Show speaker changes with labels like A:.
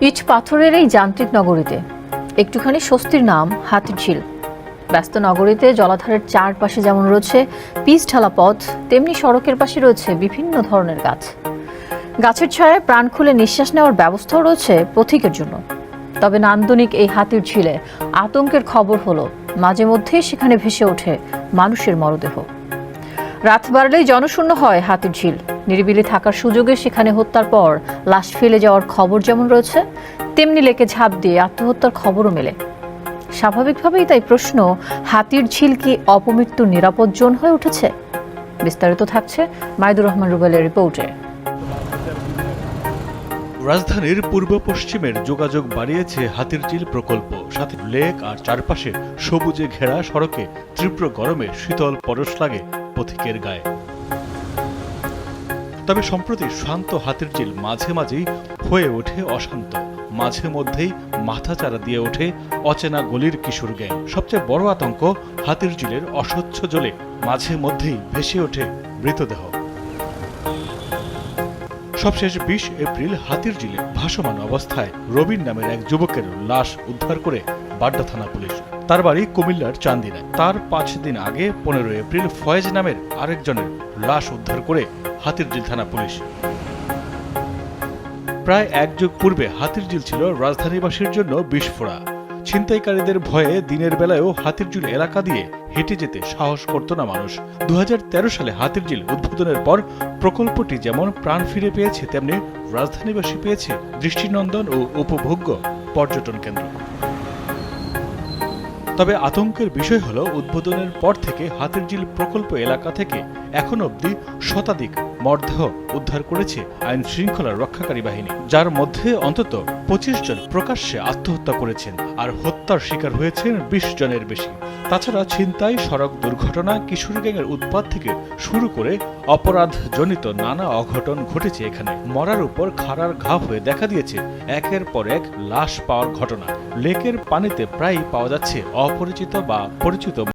A: ইট পাথরের এই যান্ত্রিক নগরীতে। একটুখানি স্বস্তির নাম, হাতির ঝিল। ব্যস্ত নগরীতে জলাধারের চারপাশে যেমন রয়েছে পিচ ঢালা পথ, তেমনি সড়কের পাশে রয়েছে বিভিন্ন ধরনের গাছ। গাছের ছায়ায় প্রাণ খুলে নিঃশ্বাস নেওয়ার ব্যবস্থাও রয়েছে পথিকের জন্য। তবে নান্দনিক এই হাতির ঝিলে আতঙ্কের খবর হলো, মাঝে মধ্যেই সেখানে ভেসে ওঠে মানুষের মরদেহ। রাত বাড়লেই জনশূন্য হয় হাতির ঝিল। নিরিবিলি থাকার সুযোগে সেখানে হত্যার পর লাশ ফেলে যাওয়ার খবর যেমন রয়েছে, তেমনি লেকে ঝাঁপ দিয়ে আত্মহত্যার খবরও মেলে। স্বাভাবিকভাবেই তাই প্রশ্ন, হাতির ঝিল কি অপমৃত্যুর নিরাপদ জোন হয়ে উঠেছে? বিস্তারিত থাকছে মাইদুর রহমান রুবেলের রিপোর্টে।
B: রাজধানীর পূর্ব পশ্চিমের যোগাযোগ বাড়িয়েছে হাতিরঝিল প্রকল্প। সাথে লেক আর চারপাশে সবুজে ঘেরা সড়কে তীব্র গরমে শীতল পরশ লাগে পথিকের গায়ে। তবে সম্প্রতি শান্ত হাতির চিল মাঝে মাঝেই হয়ে ওঠে অশান্ত। মাঝে মধ্যেই মাথা চারা দিয়ে ওঠে অচেনা গলির কিশোর গ্যাং। সবচেয়ে বড় আতঙ্ক হাতির চিলের অস্বচ্ছ জলে মাঝে মধ্যেই ভেসে ওঠে মৃতদেহ। সবশেষ বিশ এপ্রিল হাতির জিলে ভাসমান অবস্থায় রবিন নামের এক যুবকের লাশ উদ্ধার করে বাড্ডা থানা পুলিশ। তার বাড়ি কুমিল্লার চান্দিনায়। তার পাঁচ দিন আগে পনেরো এপ্রিল ফয়েজ নামের আরেকজনের লাশ উদ্ধার করে হাতিরঝিল থানা পুলিশ। প্রায় এক যুগ পূর্বে হাতিরঝিল ছিল রাজধানীবাসীর জন্য বিস্ফোরা ছিনতাইকারীদের ভয়ে দিনের বেলায়ও হাতিরঝিল এলাকা দিয়ে হেঁটে যেতে সাহস করত না মানুষ। দু হাজার তেরো সালে হাতিরঝিল উদ্বোধনের পর প্রকল্পটি যেমন প্রাণ ফিরে পেয়েছে, তেমনি রাজধানীবাসী পেয়েছে দৃষ্টিনন্দন ও উপভোগ্য পর্যটন কেন্দ্র। তবে আতঙ্কের বিষয় হলো, উদ্বোধনের পর থেকে হাতিরঝিল প্রকল্প এলাকা থেকে এখন অবধি শতাধিক মরদেহ উদ্ধার করেছে আইন শৃঙ্খলা রক্ষাকারী বাহিনী, যার মধ্যে অন্তত পঁচিশ জন প্রকাশ্যে আত্মহত্যা করেছেন আর হত্যার শিকার হয়েছেন বিশ জনের বেশি। তাছাড়া ছিনতাই, সড়ক দুর্ঘটনা, কিশোর গ্যাংয়ের উৎপাত থেকে শুরু করে অপরাধ জনিত নানা অঘটন ঘটেছে এখানে। মরার উপর খাড়ার ঘা হয়ে দেখা দিয়েছে একের পর এক লাশ পাওয়ার ঘটনা। লেকের পানিতে প্রায়ই পাওয়া যাচ্ছে অপরিচিত বা পরিচিত